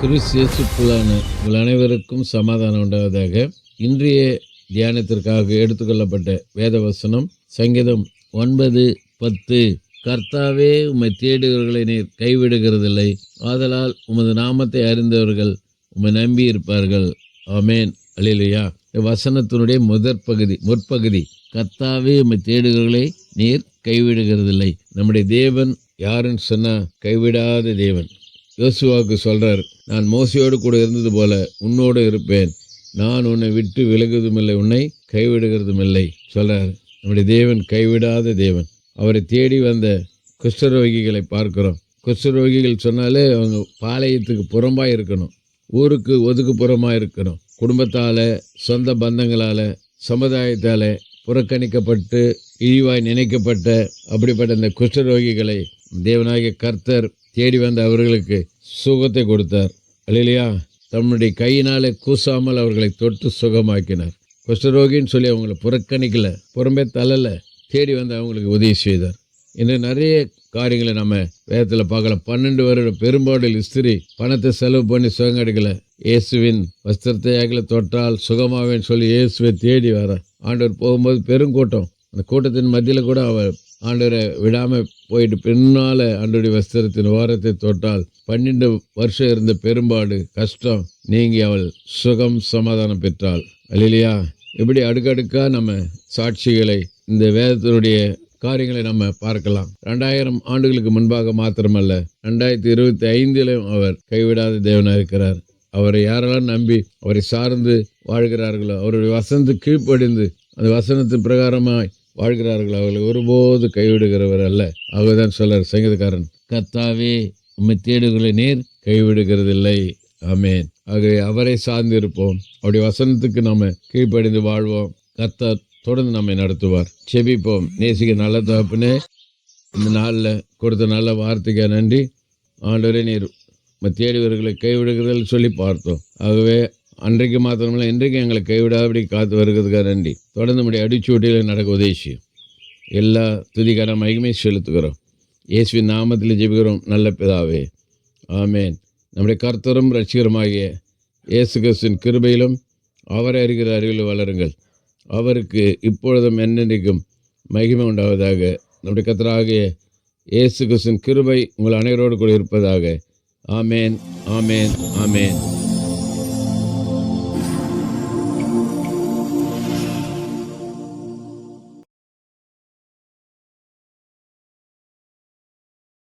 கிறிஸ்தியேசுக்குள்ளான உங்கள் அனைவருக்கும் சமாதானம் உண்டாவதாக. இன்றைய தியானத்திற்காக எடுத்துக்கொள்ளப்பட்ட வேத வசனம் சங்கீதம் ஒன்பது பத்து. கர்த்தாவே உம்மை தேடுகிறவர்களை நீர் கைவிடுகிறதில்லை. ஆதலால் உமது நாமத்தை அறிந்தவர்கள் உம்மை நம்பி இருப்பார்கள் ஆமேன். அல்லேலூயா. வசனத்தினுடைய முதற் பகுதி முற்பகுதி. கர்த்தாவே உம்மை தேடுகிறவர்களை நீர் கைவிடுகிறதில்லை. நம்முடைய தேவன் யாருன்னு சொன்னா கைவிடாத தேவன். யோசுவாவுக்கு சொல்கிறார் நான் மோசையோடு கூட இருந்தது போல உன்னோடு இருப்பேன். நான் உன்னை விட்டு விலகுவதுமில்லை உன்னை கைவிடுகிறதும் இல்லை சொல்கிறார் நம்முடைய தேவன் கைவிடாத தேவன். அவரை தேடி வந்த குஷ்டரோகிகளை பார்க்கிறோம். குஷ்டரோகிகள் சொன்னாலே அவங்க பாளையத்துக்கு புறம்பாக இருக்கணும். ஊருக்கு ஒதுக்குப்புறமாக இருக்கணும். குடும்பத்தால் சொந்த பந்தங்களால் சமுதாயத்தால் புறக்கணிக்கப்பட்டு இழிவாய் நினைக்கப்பட்ட அப்படிப்பட்ட இந்த குஷ்டரோகிகளை தேவனாகிய கர்த்தர் தேடி வந்த அவர்களுக்கு சுகத்தை கொடுத்தார். அல்லையா தம்முடைய கையினாலே கூசாமல் அவர்களை தொட்டு சுகமாக்கினார். குஷ்டரோகின்னு சொல்லி அவங்கள புறக்கணிக்கல புறம்பே தள்ளலை தேடி வந்து அவங்களுக்கு உதவி செய்தார். இன்னும் நிறைய காரியங்களை நம்ம வேதத்தில் பார்க்கலாம். பன்னெண்டு வருட பெரும்பாடில் இஸ்திரி பணத்தை செலவு பண்ணி சுகம் கிடைக்கல இயேசுவின் வஸ்திரத்தை அகல தொட்டால் சுகமாவேன்னு சொல்லி இயேசுவை தேடி வர ஆண்டவர் போகும்போது பெருங்கூட்டம் அந்த கூட்டத்தின் மத்தியில் கூட அவர் ஆண்டவரை விடாமல் போயிட்டு பின்னால் ஆண்டோடைய வஸ்திரத்தின் ஓரத்தை தொட்டால் பன்னெண்டு வருஷம் இருந்த பெரும்பாடு கஷ்டம் நீங்கி அவள் சுகம் சமாதானம் பெற்றாள். அல்லையா இப்படி அடுக்கடுக்காக நம்ம சாட்சிகளை இந்த வேதத்தினுடைய காரியங்களை நம்ம பார்க்கலாம். ரெண்டாயிரம் ஆண்டுகளுக்கு முன்பாக மாத்திரமல்ல ரெண்டாயிரத்தி இருபத்தி ஐந்திலும் அவர் கைவிடாத தேவனாக இருக்கிறார். அவரை யாரெல்லாம் நம்பி அவரை சார்ந்து வாழ்கிறார்களோ அவருடைய வசந்து கீழ்ப்படிந்து அந்த வசனத்தின் பிரகாரமாய் வாழ்கிறார்கள். அவர்களை ஒருபோது கைவிடுகிறவர் அல்ல. அவர்தான் சொல்றார் சங்கீதக்காரன் கத்தாவே உண்மை தேடுகளை நேர் கைவிடுகிறதில்லை. ஆமேன். ஆகவே அவரை சார்ந்திருப்போம். அவருடைய வசனத்துக்கு நாம் கீழ்ப்படிந்து வாழ்வோம். கர்த்தர் தொடர்ந்து நம்மை நடத்துவார். செபிப்போம். நேசிக்க நல்ல தகப்புனே இந்த நாளில் கொடுத்த நல்ல வார்த்தைக்கு நன்றி. ஆண்டவரே நீர் உம்மை கைவிடுகிறதில் சொல்லி பார்த்தோம். ஆகவே அன்றைக்கு மாத்திரமில்லை இன்றைக்கு எங்களை கைவிடாதபடி காத்து வருகிறதுக்காக நன்றி. தொடர்ந்து நம்முடைய அடிச்சூட்டியில் நடக்க உதவி எல்லா துதிக்கான மகிமை செலுத்துகிறோம். இயேசுவின் நாமத்தில் ஜெபிக்கிறோம். நல்ல பிதாவே. ஆமேன். நம்முடைய கர்த்தரும் ரட்சிகரமாகிய இயேசு கிறிஸ்துவின் கிருபையிலும் அவரை அறிகிற அறிவில் வளருங்கள். அவருக்கு இப்பொழுதும் என்னென்றைக்கும் மகிமை உண்டாவதாக. நம்முடைய கர்த்தராகிய இயேசு கிறிஸ்துவின் கிருபை உங்கள் அனைவரோடு கூட இருப்பதாக. ஆமேன் ஆமேன் ஆமேன்.